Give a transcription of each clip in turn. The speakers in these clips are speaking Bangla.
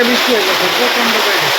থেকে বৃষ্টি হয়ে গেছে প্রচণ্ড বেগে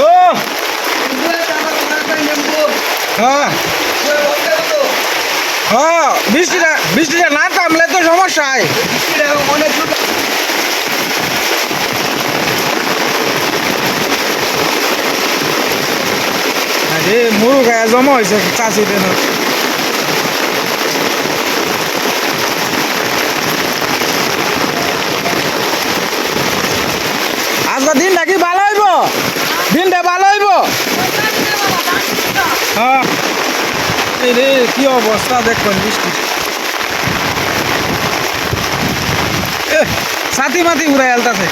ও হ্যাঁ বৃষ্টিটা বৃষ্টিটা না থামলে তো সমস্যা হয়। আরে মুরু গায়ে জমা হয়েছে চাষি দেন। আজকে দিনটা কি ভালো হইব দিনটা ভালো হইব হ্যাঁ এই রে, কি অবস্থা? দেখবেন বৃষ্টি। সাথী মাতি উড়াই আলতাছে।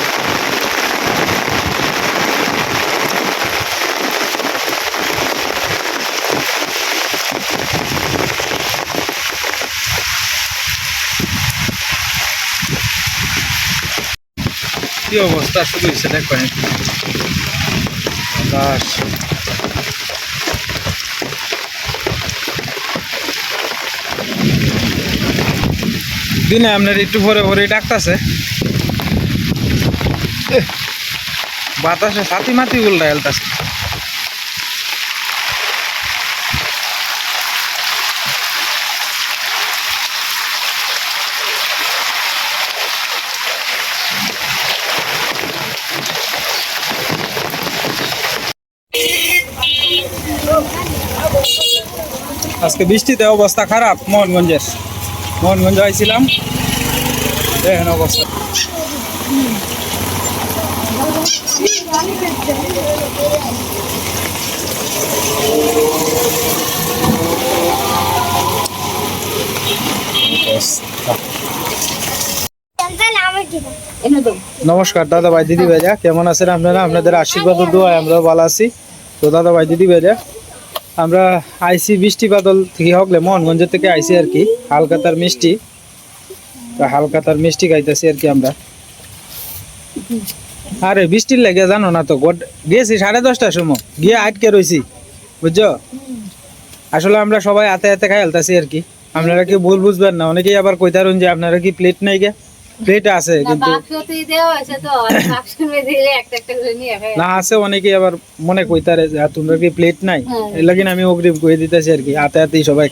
কি অবস্থা শুরু হয়েছে দেখবেন দিনে আপনার একটু পরে পরে ডাকতেছে। বাতাসে সাথী মাতি উল্টা এলতাছে আজকে বৃষ্টিতে অবস্থা খারাপ, মোহনগঞ্জের। মোহনগঞ্জ আইছিলাম। দেখেন অবস্থা। নমস্কার দাদা ভাই দিদি ভাইরা কেমন আছেন আপনারা? আপনাদের আশীর্বাদ ও দোয়ায় আমরা ভালো আছি। তো দাদা ভাই দিদি ভাইরা আমরা আইসি বৃষ্টি বাদল থেকে হকলে মোহনগঞ্জ থেকে আইসি আর কি, হালকাতার মিষ্টি। হালকাতার মিষ্টি খাইতেছি আর কি আমরা। আরে বৃষ্টির লাগে জানো না তো গেছি সাড়ে দশটার সময়, গিয়ে আটকে রয়েছি বুঝছ? আসলে আমরা সবাই হাতে হাতে খাই আলতাছি আর কি। আপনারা কি ভুল বুঝবেন না, অনেকেই আবার কইতারুন যে আপনারা কি প্লেট নাই গে? প্লেট আছে কিন্তু না আছে অনেকেই আবার মনে কইতারে যে তোমরা কি প্লেট নাই? হ্যাঁ। এর লাগিন আমি অগ্রিম কই দিতেছি আর কি হাতে হাতেই সবাই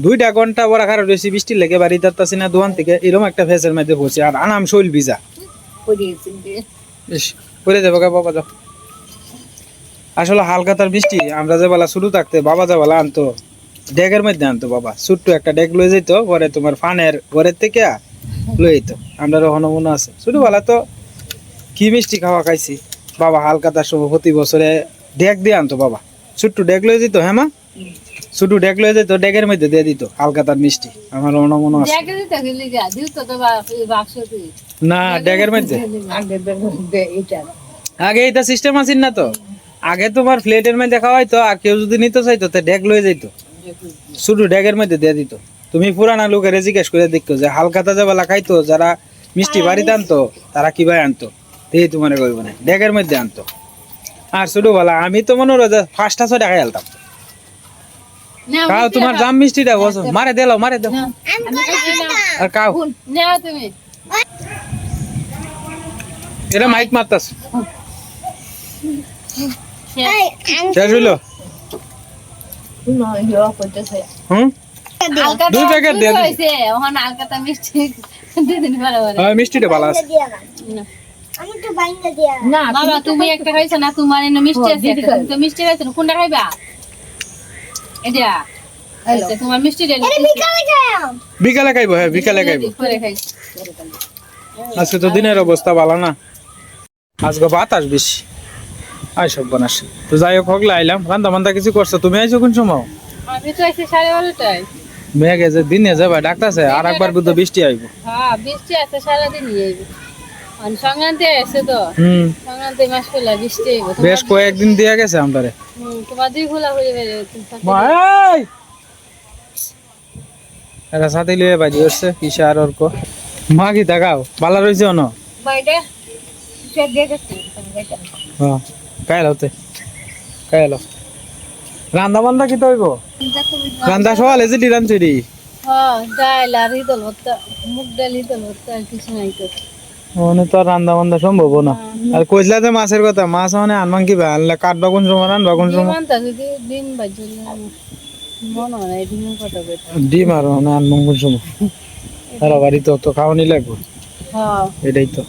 দুইটা ঘণ্টা বড় খারাপ রয়েছি বৃষ্টির লেগে বাড়ি যাচ্তাছি না দোকান থেকে এরকম একটা ফেসের মধ্যে পড়ছি আর আনাম শৈল ভিজা। ইস, করে যাব গা বাবা যাও। আসলে হালকাতার বৃষ্টি আমরা যে বেলা শুরু থাকতে বাবা যে বেলা আনতো ডেগের মধ্যে আনতো বাবা। ছোট্ট একটা ডেগ লয়ে যেত পরে তোমার ফানের ঘরের থেকে লয়ে যেত আমরা ওখানে মনে আছে। ছোটবেলা তো কি মিষ্টি খাওয়া খাইছি। বাবা হালকাতার সময় প্রতি বছরে ডেক দিয়ে আনতো বাবা। ছোট্ট ডেক লয়ে যেত হ্যাঁ মা? ছোট ডেক লয়ে যেত ডেগের মধ্যে দিয়ে দিত হালকাতার মিষ্টি। আমার অন্য মনে আছে। না ডেগের মধ্যে। আগে এটা সিস্টেম আছিল না তো। আগে তোমার প্লেটের মধ্যে খাওয়াই তো আর কেউ যদি নিতে চাইতো তো ডেক লয়ে যাইত। শুধু ডেগের মধ্যে দিয়ে দিত। তুমি পুরানা লোকের জিজ্ঞেস করে দেখতো যে হালকাতা যে বেলা খাইতো যারা মিষ্টি বাড়িতে আনতো তারা কীভাবে আনতো? এই তোমার কইব না ডেগের মধ্যে আনতো। আর শুধু বলা আমি তো মনে হলো যে ফার্স্ট হাসো দেখাই আলতাম। খাও তোমার জাম মিষ্টিটা বসো মারে দেলো মারে দাও আর তুমি। এটা মাইক মারতাস। শেষ হইল? হুম? দুই প্যাকেট দিয়ে দিন। হালকাতা মিষ্টি। দুদিন পরে পরে মিষ্টিটা ভালো আছে। না। বাবা তুমি একটা খাইছো না? তোমার এনে মিষ্টি আছে তুমি তো মিষ্টি খাইছো না? কোনটা খাইবা? এটা তোমার মিষ্টি বিকালে খাইবো হ্যাঁ বিকালে খাইবো। আজকে তো দিনের অবস্থা ভালো না। আজকে বাতাস বেশি। আই সব বানাস। তো যাই হোক হকলে আইলাম রান্না বান্ধা কিছু করছ? তুমি আইছো কোন সময়? আমি তো আইছি সাড়ে বারোটায়। মেঘে যে দিনে যাবে ডাকতেছে আর একবার বুদ্ধ বৃষ্টি আইব। হ্যাঁ বৃষ্টি আছে সারাদিন সংক্রান্তি আছে তো। হুম। সংক্রান্তি মাস খোলা বৃষ্টি হইব বেশ কয়েকদিন দিয়ে গেছে আমারে হুম, তোমার দুই খোলা হয়ে যাবে মা, এই! এটা সাথে লিয়ে বাজি করছে কিসে আর মা কি দেখাও ভালো রয়েছে অন? বাইরে। হ্যাঁ। কাই এলো রান্দা বান্দা কি তৈব? রান্দা সকালে যে ডিরান চুরি হ্যাঁ ডাল আর ইদল হত্যা মুগ ডাল হত্যা কিছু নাই তো। মানে তো রান্দা বান্দা সম্ভব না। আর কইলা যে মাছের কথা মাছ মানে আনবান কি আনলে কাটবা কোন সময় আনবা কোন সময়? যদি ডিম বাজল মনে হয় না কথা কইতে। ডিম আর আনবান কোন সময়? সারা বাড়ি তো তো খাওয়ানি লাগবে। হ্যাঁ। এটাই তো।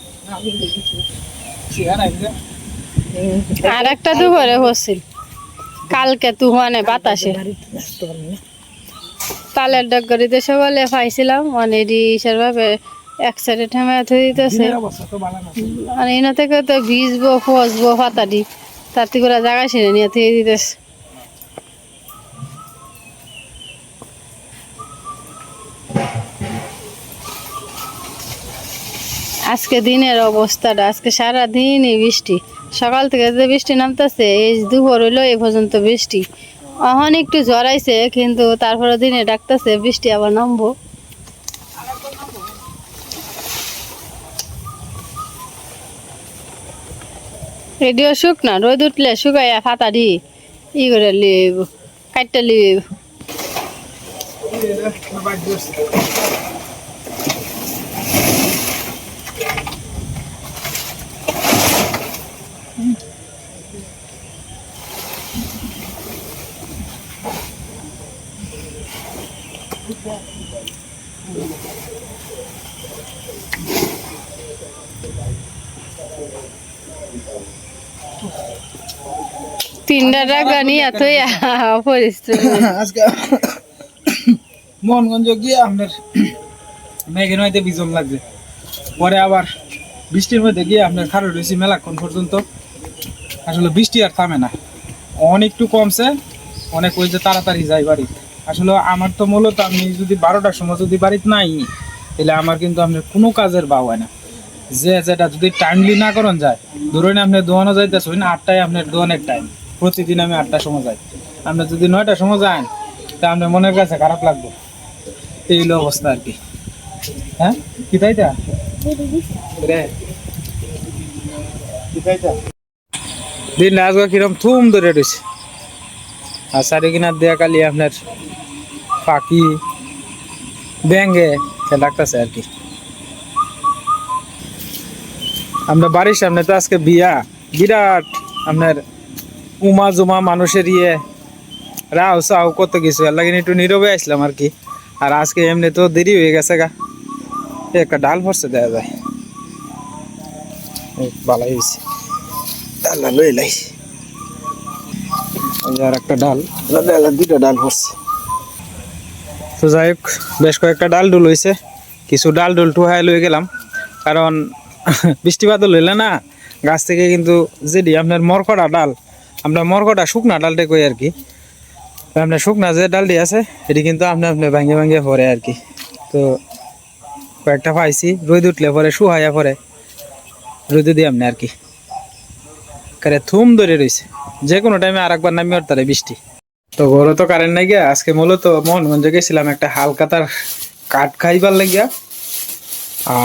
আর একটা দুপুরে হচ্ছিল। কালকে তুফানে বাতাসে। তালের ডগরিতে সকালে পাইছিলাম মানে ইসের ভাবে এক সাইডে ঠেমে থই দিতেছে। মানে এনে থেকে তো ভিজবো, ফসবো পাতা দি তার থেকে ওরা জায়গা ছিঁড়ে নিয়ে থুয়ে দিতেছে। আজকে দিনের অবস্থাটা, আজকে সারা দিনই বৃষ্টি। সকাল থেকে যে বৃষ্টি নামতেছে, এই দুপুর হইল এই পর্যন্ত বৃষ্টি। এখন একটু জড়াইছে কিন্তু তারপরে দিনে ডাকতেছে, বৃষ্টি আবার নামবো। রেডিও শুক না, রোদ উঠলে শুকাইয়া ফাতা দি, ই করে লিব কাটতে লিব। তিনটা পরিশ্রম। আজকে মোহনগঞ্জ গিয়ে আপনার মেঘের মধ্যে বিজন লাগবে পরে আবার বৃষ্টির মধ্যে গিয়ে আপনার খারো রয়েছি মেলাক্ষণ পর্যন্ত। আসলে বৃষ্টি আর থামে না। অনেক একটু কমছে অনেক ওই যে তাড়াতাড়ি যাই বাড়ি। আসলে আমার তো মূলত আমি যদি বারোটার সময় যদি বাড়িতে নাই তাহলে আমার কিন্তু আপনার কোনো কাজের বা হয় না। যে যেটা যদি টাইমলি না করন যায় ধরুন আপনি দোয়ানো যাইতেছে না আটটায় আপনার দোয়ানের টাইম প্রতিদিন আমি আটটার সময় যাই। আপনি যদি নয়টার সময় যান, তা আপনার মনের কাছে খারাপ লাগবে। এই হলো অবস্থা আর কি। হ্যাঁ? কি তাই তা? দিন আজকে কিরম থুম ধরে রয়েছে। আর চারি কিনার দেয়া কালি আপনার পাখি ব্যাঙ্গে লাগতেছে আর কি। আমরা বাড়ির সামনে তো আজকে বিয়া। বিরাট আপনার উমা জুমা মানুষের ইয়ে। রাও সাও কত কিছু, এর লাগে একটু নীরবে আসলাম আর কি। আর আজকে এমনি তো দেরি হয়ে গেছে গা। একটা ডাল ভরছে দেওয়া যায়। ভালোই হয়েছে ডালটা লই লাই। আর একটা ডাল। দুটো ডাল ভরছে। তো যাই হোক, বেশ কয়েকটা ডাল ডুল হয়েছে কিছু ডাল ডুল টুহাই লই গেলাম। কারণ বৃষ্টি বাদল হইলে না, গাছ থেকে কিন্তু যেটি আপনার মরকটা ডাল আমরা মরকটা শুকনা ডালটা কই আর কি। আপনার শুকনা যে ডালটি আছে, এটি কিন্তু আপনি আপনি ভাঙে ভাঙে পরে আর কি। তো কয়েকটা পাইছি, রোদ উঠলে পরে শুহাইয়া পরে রোদে দিয়ে আপনি আর কি। কারে থুম ধরে রয়েছে যে কোনো টাইমে আর একবার নামি তারে বৃষ্টি। তো ঘরে তো কারেন্ট নাই গিয়া, আজকে মূলত মোহনগঞ্জে গেছিলাম একটা হালকাতার কাঠ খাইবার লাগিয়া।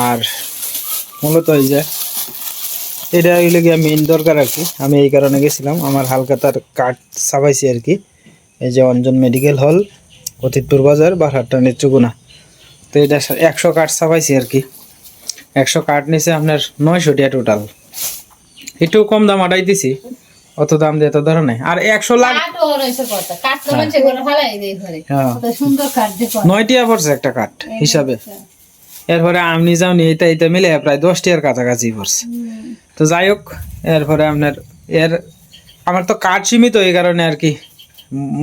আর মূলত এই যে এটা হইলে গিয়া মেইন দরকার আর কি। আমি এই কারণে গেছিলাম। আমার হালকাতার কাঠ ছাপাইছি আর কি। এই যে অঞ্জন মেডিকেল হল অতীতপুর বাজার বারহাট্টা নেত্রকোনা। তো এটা একশো কাঠ ছাপাইছি আর কি। একশো কাঠ নিছে আপনার নয়শো টাকা টোটাল একটু কম দাম আটাই দিছি। অত দাম দিয়ে তো ধরো নাই। আর একশো লাখ হ্যাঁ। সুন্দর কাঠ দেখো নয় টিয়া পড়ছে একটা কাঠ হিসাবে। এরপরে আমনি যাওনি এটা এটা মিলে প্রায় দশ টিয়ার কাছাকাছি পড়ছে। তো যাই হোক, এরপরে আপনার এর আমার তো কাঠ সীমিত এই কারণে আর কি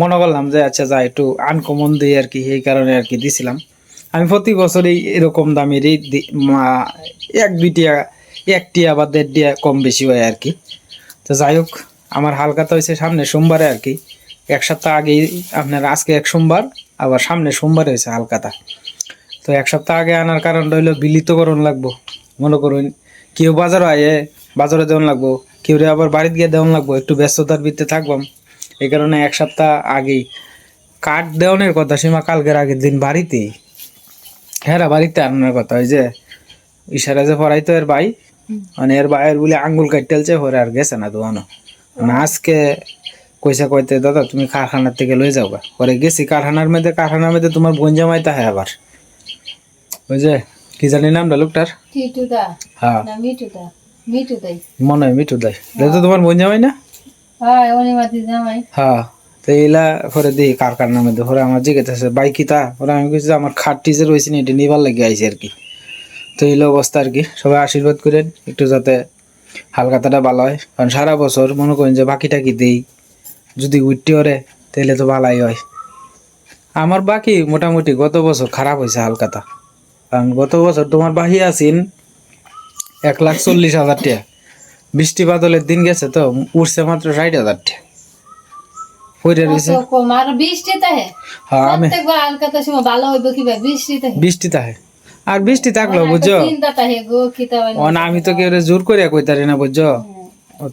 মনে করলাম যে আচ্ছা যা একটু আনকমন দিই আর কি এই কারণে আর কি দিছিলাম। আমি প্রতি বছরই এরকম দামেরই এক দুই টিয়া এক টিয়া বা দেড় কম বেশি হয় আর কি। তো যাই হোক, আমার হালকাতা হয়েছে সামনে সোমবারে আর কি। এক সপ্তাহ আগেই আপনার আজকে এক সোমবার, আবার সামনে সোমবার হয়েছে হালকাতা তো এক সপ্তাহ আগে আনার কারণ হইল বিলিতকরণ লাগবো। মনে করুন, কেউ বাজার আয়ে বাজারে দেওয়ান লাগবো। কেউ রে আবার বাড়িতে গিয়ে দেওয়ান লাগবো, একটু ব্যস্ততার ভিত্তিতে থাকবাম এই কারণে এক সপ্তাহ আগেই। কাঠ দেওয়ানের কথা, সীমা কালকের আগের দিন বাড়িতেই হ্যাঁ বাড়িতে আনার কথা, ওই যে ইশারা যে পড়াইতো এর ভাই মানে এর ভাইয়ের বলে আঙ্গুল কাটতেলছে, পরে আর গেছে না দোয়ানো। মানে আজকে কইসা কইতে, দাদা, তুমি কারখানার থেকে লয়ে যাওগা। পরে গেছি, কারখানার মধ্যে কারখানার মধ্যে তোমার বোন জামাইতে হয় আবার। ওই যে কি জানি নামটা লোকটার? হ্যাঁ। মনে হয় মিঠু দাই এটা তো তোমার বোন জামাই না? হ্যাঁ হ্যাঁ তো এইলা করে দিই কারখানার মধ্যে ওরা আমার জিজ্ঞেস বাইকিতা ওরা আমি কিছু আমার খাটটি যে রয়েছে না এটা নিবার লাগে আইসি আর কি তো এইলো অবস্থা আর কি সবাই আশীর্বাদ করেন একটু যাতে হালকাতাটা ভালো হয়। কারণ সারা বছর মনে করেন যে বাকিটা কি দেই। যদি উঠতে ওরে তাহলে তো ভালাই হয়। আমার বাকি মোটামুটি গত বছর খারাপ হয়েছে হালকাতা। গত বছর তোমার বাহি আছেন এক লাখ চল্লিশ হাজার টাকা। বৃষ্টি বাদলের দিন গেছে তো উঠছে মাত্র ষাট হাজার টাকা। আর হ্যাঁ বৃষ্টি তাহে আর বৃষ্টি থাকল বুঝছ? চিন্তাটা হে গো কিতা হয় ও না আমি তো কেউ জোর করে কইতারি না বুঝছ?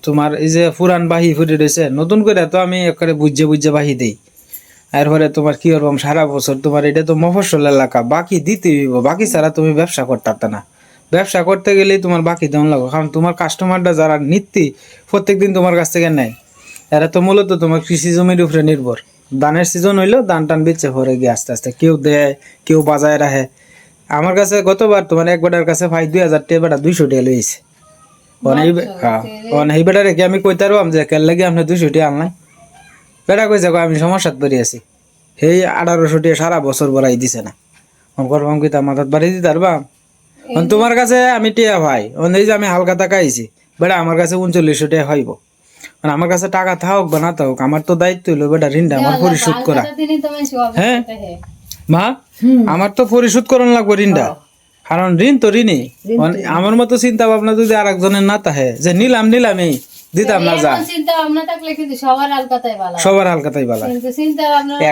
তোমার এই যে পুরান বাহি ফুটে রয়েছে নতুন করে তো আমি একেবারে বুঝে বুঝে বাহি দেই। এরপরে তোমার কি করব সারা বছর তোমার এটা তো মফস্বল এলাকা বাকি দিতে হইব বাকি ছাড়া তুমি ব্যবসা করতে না। ব্যবসা করতে গেলেই তোমার বাকি দেওয়া লাগবে কারণ তোমার কাস্টমাররা যারা নিত্যি প্রত্যেকদিন তোমার কাছ থেকে নেয় এরা তো মূলত তোমার কৃষি জমির উপরে নির্ভর। ধানের সিজন হইলেও ধান টান বেচে পরে গিয়ে আস্তে আস্তে কেউ দেয় কেউ বাজায় রাখে। আমার কাছে গতবার তোমার এক বেটার কাছে ভাই দুই হাজার টাকা বেটা দুইশো টাকা লইছে। অনেক হ্যাঁ অনেক এই বেটা রেখে আমি কইতে পারবাম যে কেন লাগে আপনি দুইশো টাকা আনলাই বেটা কইছে আমি সমস্যাত পড়ে আছি। সেই আঠারোশো টাকা সারা বছর বড়াই দিছে না। আমি করবাম কি তা মাথাত বাড়ি দিতে পারবাম তোমার কাছে আমি টিয়া ভাই। অন এই যে আমি হালকা টাকা আইছি বেটা আমার কাছে উনচল্লিশশো টাকা হইব। মানে আমার কাছে টাকা থাকুক বা না থাকুক আমার তো দায়িত্ব হইল বেটা ঋণটা আমার পরিশোধ করা। হ্যাঁ? মা আমার তো পরিশোধ করন লাগবে ঋণটা। কারণ ঋণ তো ঋণই। আমার মতো চিন্তা ভাবনা যদি আর একজনের না তাহে যে নিলাম নিলামই দিতাম না যা। সবার হালকাতাই বালা।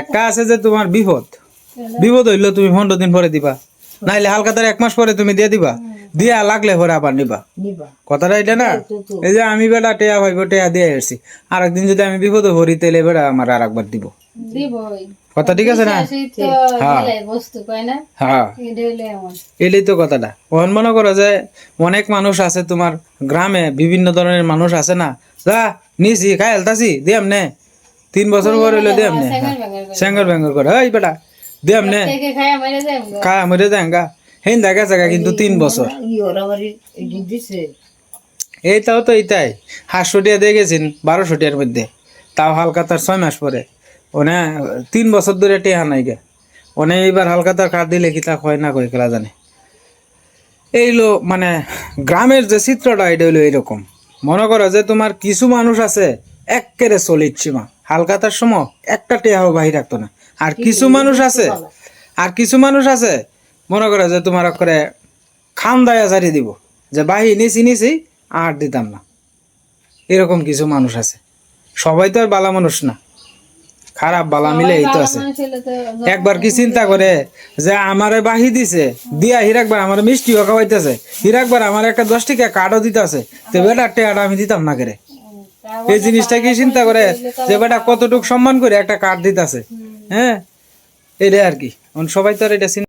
একটা আছে যে তোমার বিপদ। বিপদ হইল তুমি পনেরো দিন পরে দিবা। নাইলে হালকাতার এক মাস পরে তুমি দিয়ে দিবা। দিয়া লাগলে পরে আবার নিবা। কথাটা এটা না? এই যে আমি বেটা টেয়া ভাইব টেয়া দিয়ে এসছি আর একদিন যদি আমি বিপদে ভরি তাহলে বেটা আমার আর একবার দিব কথা ঠিক আছে না? সেই তো হ্যাঁ। এটাই তো কথাটা ওখান মনে করো যে অনেক মানুষ আছে তোমার গ্রামে বিভিন্ন ধরনের মানুষ আছে না? যা নিছি খাই হেলতাছি দিয়াম নে তিন বছর পর হইল দিয়াম নে করে। স্যাঙ্গর ব্যাঙ্গর করে। এই বেটা দিয়াম নে গো। খায় মরে দেঙ্গা হেন দেখা জায়গা কিন্তু তিন বছর। এইটাও তো এইটাই। হাঁসশো টিয়া দিয়ে গেছেন বারোশো টিয়ার মধ্যে। তাও হালকাতার ছয় মাস পরে। ওনে তিন বছর ধরে টেহা নাই গে। ওনে এইবার হালকাতার কার্ড দিলে কি তা হয় না কই খেলা জানে। এইলো মানে গ্রামের যে চিত্রটা এটা হইল এরকম মনে করো যে তোমার কিছু মানুষ আছে একেরে সলিড সীমা হালকাতার সময় একটা টেহাও বাহি রাখতো না। আর কিছু মানুষ আছে আর কিছু মানুষ আছে মনে করো যে তোমার করে খান দায়া দিব। যে বাহি নিছি নিছি আর দিতাম না। এরকম কিছু মানুষ আছে। সবাই তো আর বালা মানুষ না। খারাপ বালা মিলে এই তো আছে। তো একবার কি চিন্তা করে যে আমারে বাহি দিছে দিয়া হিরাকবার আমার মিষ্টিও খাওয়াইতেছে হিরাকবার আমার একটা দশ টিকা কার্ডও দিতেছে। তো বেটা টেয়াটা আমি দিতাম না করে? এই জিনিসটা কি চিন্তা করে যে বেটা কতটুক সম্মান করে একটা কার্ড দিতেছে হ্যাঁ? এটা আর কি। সবাই তো আর এটা